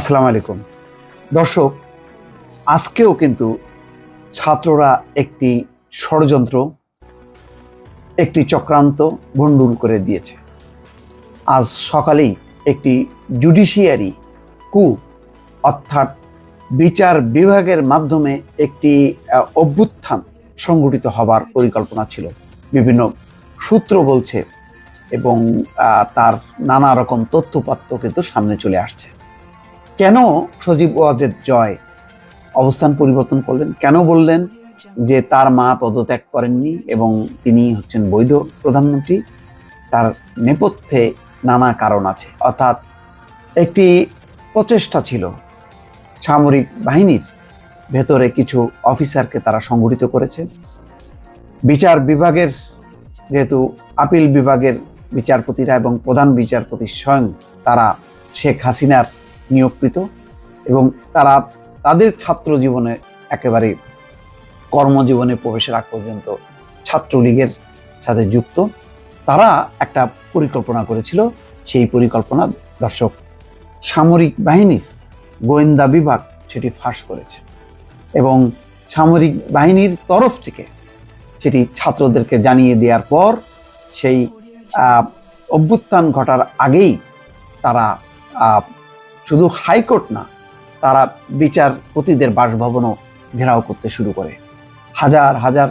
আসসালামু আলাইকুম। দর্শক, আজকেও কিন্তু ছাত্ররা একটি ষড়যন্ত্র, একটি চক্রান্ত ভণ্ডুল করে দিয়েছে। আজ সকালেই একটি জুডিশিয়ারি কু, অর্থাৎ বিচার বিভাগের মাধ্যমে একটি অভ্যুত্থান সংগঠিত হবার পরিকল্পনা ছিল। বিভিন্ন সূত্র বলছে এবং তার নানা রকম তথ্যপত্র কিন্তু সামনে চলে আসছে। কেন সজীব ওয়াজেদ জয়? অবস্থান পরিবর্তন করলেন। কেন বললেন যে তার মা পদত্যাগ করেননি এবং তিনি হচ্ছেন বৈধ প্রধানমন্ত্রী? তার নেপথ্যে নানা কারণ আছে। অর্থাৎ একটি প্রচেষ্টা ছিল সামরিক বাহিনীর ভেতরে কিছু অফিসারকে তারা সংগঠিত করেছে। বিচার বিভাগের যেহেতু আপিল বিভাগের বিচারপতিরা এবং প্রধান বিচারপতি স্বয়ং তারা শেখ হাসিনার নিয়োগকৃত এবং তারা তাদের ছাত্র জীবনে একেবারে কর্মজীবনে প্রবেশের আগ পর্যন্ত ছাত্রলীগের সাথে যুক্ত। তারা একটা পরিকল্পনা করেছিল। সেই পরিকল্পনা দর্শক সামরিক বাহিনীর গোয়েন্দা বিভাগ সেটি ফাঁস করেছে এবং সামরিক বাহিনীর তরফ থেকে সেটি ছাত্রদেরকে জানিয়ে দেওয়ার পর সেই অভ্যুত্থান ঘটার আগেই তারা শুধু হাইকোর্ট না, তারা বিচারপতিদের বাসভবনও ঘেরাও করতে শুরু করে। হাজার হাজার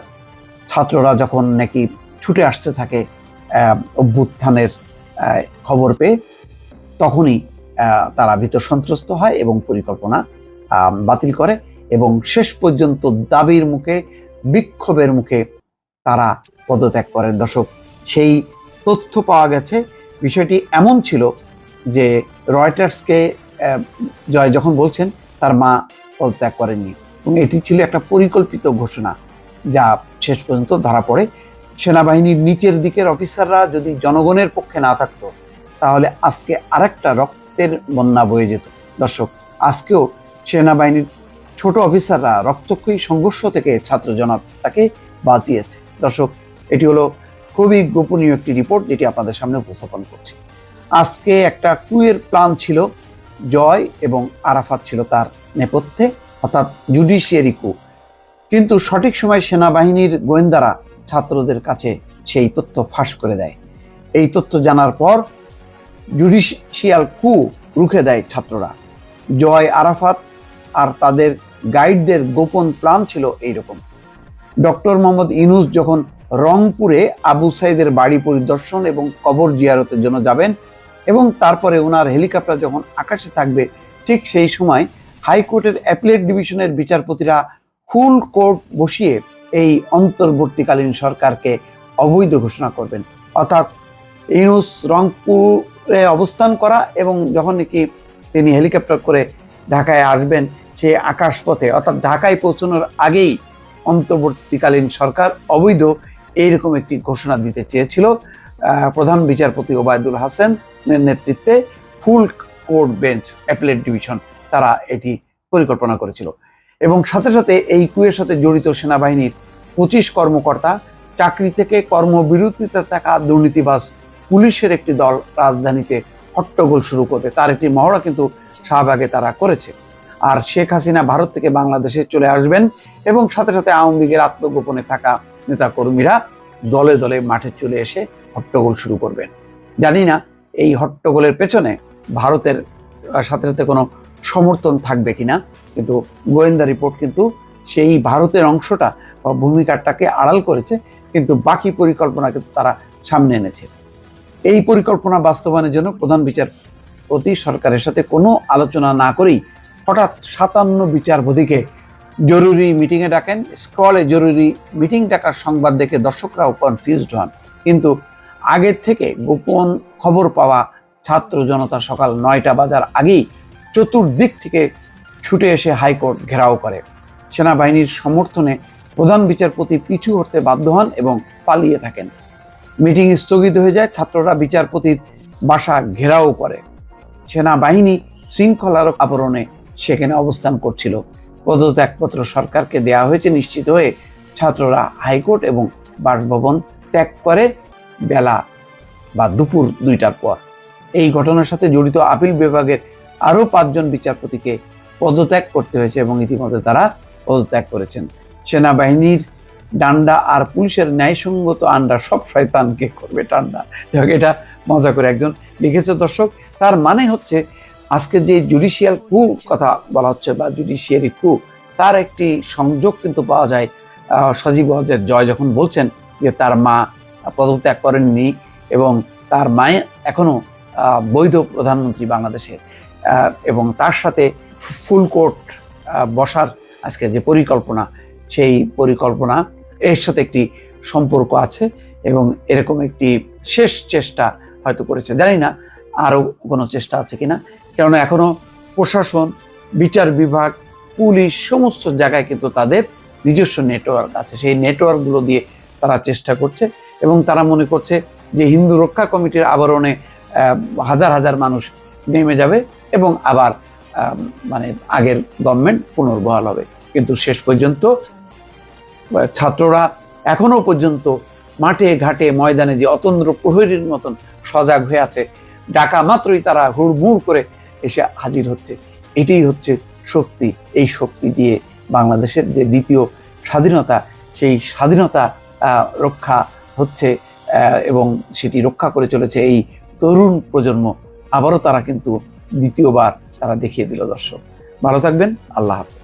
ছাত্ররা যখন নাকি ছুটে আসতে থাকে অভ্যুত্থানের খবর পেয়ে, তখনই তারা ভীত সন্ত্রস্ত হয় এবং পরিকল্পনা বাতিল করে এবং শেষ পর্যন্ত দাবির মুখে, বিক্ষোভের মুখে তারা পদত্যাগ করেন। দর্শক, সেই তথ্য পাওয়া গেছে। বিষয়টি এমন ছিল যে রয়টার্সকে জয় যখন বলছেন, তার মা পদত্যাগ করেননি। এবং এটি ছিল একটা পরিকল্পিত ঘোষণা, যা শেষ পর্যন্ত ধরা পড়ে। সেনাবাহিনীর নিচের দিকের অফিসাররা যদি জনগণের পক্ষে না থাকতো, তাহলে আজকে আরেকটা রক্তের বন্যা বয়ে যেত। দর্শক, আজকেও সেনাবাহিনীর ছোট অফিসাররা রক্তক্ষয়ী সংঘর্ষ থেকে ছাত্র জনতাকে বাঁচিয়েছে। দর্শক, এটি হলো খুবই গোপনীয় একটি রিপোর্ট, যেটি আপনাদের সামনে উপস্থাপন করছি। আজকে একটা কুয়ের প্ল্যান ছিল জয় এবং আরাফাত ছিল তার নেপথ্যে, অর্থাৎ জুডিশিয়ারি কু কিন্তু সঠিক সময় সেনাবাহিনীর গোয়েন্দারা ছাত্রদের কাছে সেই তথ্য ফাঁস করে দেয়। এই তথ্য জানার পর জুডিশিয়াল কু রুখে দেয় ছাত্ররা। জয় আরাফাত আর তাদের গাইডদের গোপন প্ল্যান ছিল এইরকম। ডক্টর মোহাম্মদ ইনুস যখন রংপুরে আবু সাইদের বাড়ি পরিদর্শন এবং কবর জিয়ারতের জন্য যাবেন এবং তারপরে ওনার হেলিকপ্টার যখন আকাশে থাকবে, ঠিক সেই সময় হাইকোর্টের অ্যাপিলেট ডিভিশনের বিচারপতিরা ফুল কোর্ট বসিয়ে এই অন্তর্বর্তীকালীন সরকারকে অবৈধ ঘোষণা করবেন। অর্থাৎ ইনুস রংপুরে অবস্থান করা এবং যখন নাকি তিনি হেলিকপ্টার করে ঢাকায় আসবেন সেই আকাশপথে, অর্থাৎ ঢাকায় পৌঁছানোর আগেই অন্তর্বর্তীকালীন সরকার অবৈধ এইরকম একটি ঘোষণা দিতে চেয়েছিল প্রধান বিচারপতি ওবায়দুল হাসানের নেতৃত্বে full court bench appellate division, তারা এটি পরিকল্পনা করেছিল। এবং সাথে সাথে এই কুয়ের সাথে জড়িত সেনাবাহিনীর পঁচিশ কর্মকর্তা, চাকরি থেকে কর্মবিরতিতে থাকা দুর্নীতিবাস পুলিশের একটি দল রাজধানীতে হট্টগোল শুরু করবে, তার একটি মহড়া কিন্তু শাহবাগে তারা করেছে। আর শেখ হাসিনা ভারত থেকে বাংলাদেশে চলে আসবেন এবং সাথে সাথে আওয়ামী লীগের আত্মগোপনে থাকা নেতাকর্মীরা দলে দলে মাঠে চলে এসে হট্টগোল শুরু করবেন। জানি না এই হট্টগোলের পেছনে ভারতের সাথে সাথে কোনো সমর্থন থাকবে কিনা, কিন্তু গোয়েন্দা রিপোর্ট কিন্তু সেই ভারতের অংশটা বা ভূমিকাটাকে আড়াল করেছে, কিন্তু বাকি পরিকল্পনা কিন্তু তারা সামনে এনেছে। এই পরিকল্পনা বাস্তবায়নের জন্য প্রধান বিচারপতি সরকারের সাথে কোনো আলোচনা না করেই হঠাৎ সাতান্ন বিচারপতিকে জরুরি মিটিংয়ে ডাকেন। স্ক্রলে জরুরি মিটিং ডাকার সংবাদ দেখে দর্শকরাও কনফিউজড হন। কিন্তু আগের থেকে গোপন খবর পাওয়া ছাত্র জনতা সকাল নয়টা বাজার আগেই চতুর্দিক থেকে ছুটে এসে হাইকোর্ট ঘেরাও করে। সেনাবাহিনীর সমর্থনে প্রধান বিচারপতি পিছু হতে বাধ্য হন এবং পালিয়ে থাকেন। মিটিং স্থগিত হয়ে যায়, ছাত্ররা বিচারপতির বাসা ঘেরাও করে। সেনাবাহিনী শৃঙ্খলার আবরণে সেখানে অবস্থান করছিল। পদত্যাগপত্র সরকারকে দেওয়া হয়েছে নিশ্চিত হয়ে ছাত্ররা হাইকোর্ট এবং বাসভবন ত্যাগ করে বেলা বা দুপুর দুইটার পর। এই ঘটনার সাথে জড়িত আপিল বিভাগের আরও পাঁচজন বিচারপতিকে পদত্যাগ করতে হয়েছে এবং ইতিমধ্যে তারা পদত্যাগ করেছেন। সেনাবাহিনীর ডান্ডা আর পুলিশের ন্যায়সঙ্গত আন্ডা সব শয়তানকে করবে টান্ডা। যাক, এটা মজা করে একজন লিখেছে দর্শক। তার মানে হচ্ছে আজকে যে জুডিশিয়াল কু কথা বলা হচ্ছে বা জুডিশিয়ারি কু তার একটি সংযোগ কিন্তু পাওয়া যায় সজীব হজের জয় যখন বলছেন যে তার মা পদত্যাগ করেননি এবং তার মায়ে এখনও বৈধ প্রধানমন্ত্রী বাংলাদেশের এবং তার সাথে ফুল কোর্ট বসার আজকে যে পরিকল্পনা, সেই পরিকল্পনা, এর সাথে একটি সম্পর্ক আছে এবং এরকম একটি শেষ চেষ্টা হয়তো করেছে। জানি না আরও কোনো চেষ্টা আছে কিনা, কেননা এখনও প্রশাসন, বিচার বিভাগ, পুলিশ, সমস্ত জায়গায় কিন্তু তাদের নিজস্ব নেটওয়ার্ক আছে। সেই নেটওয়ার্কগুলো দিয়ে তারা চেষ্টা করছে। এবং তারা মনে করছে যে হিন্দু রক্ষা কমিটির আবরণে হাজার হাজার মানুষ নেমে যাবে এবং আবার মানে আগের গভর্নমেন্ট পুনর্বহাল হবে। কিন্তু শেষ পর্যন্ত ছাত্ররা এখনও পর্যন্ত মাঠে ঘাটে ময়দানে যে অতন্দ্র প্রহরীর মতন সজাগ হয়ে আছে, ডাকা মাত্রই তারা হুড়মুড় করে এসে হাজির হচ্ছে। এটাই হচ্ছে শক্তি। এই শক্তি দিয়ে বাংলাদেশের যে দ্বিতীয় স্বাধীনতা, সেই স্বাধীনতা রক্ষা হচ্ছে এবং সেটি রক্ষা করে চলেছে এই তরুণ প্রজন্ম। আবারও তারা কিন্তু দ্বিতীয়বার তারা দেখিয়ে দিল দর্শক। ভালো থাকবেন, আল্লাহ হাফেজ।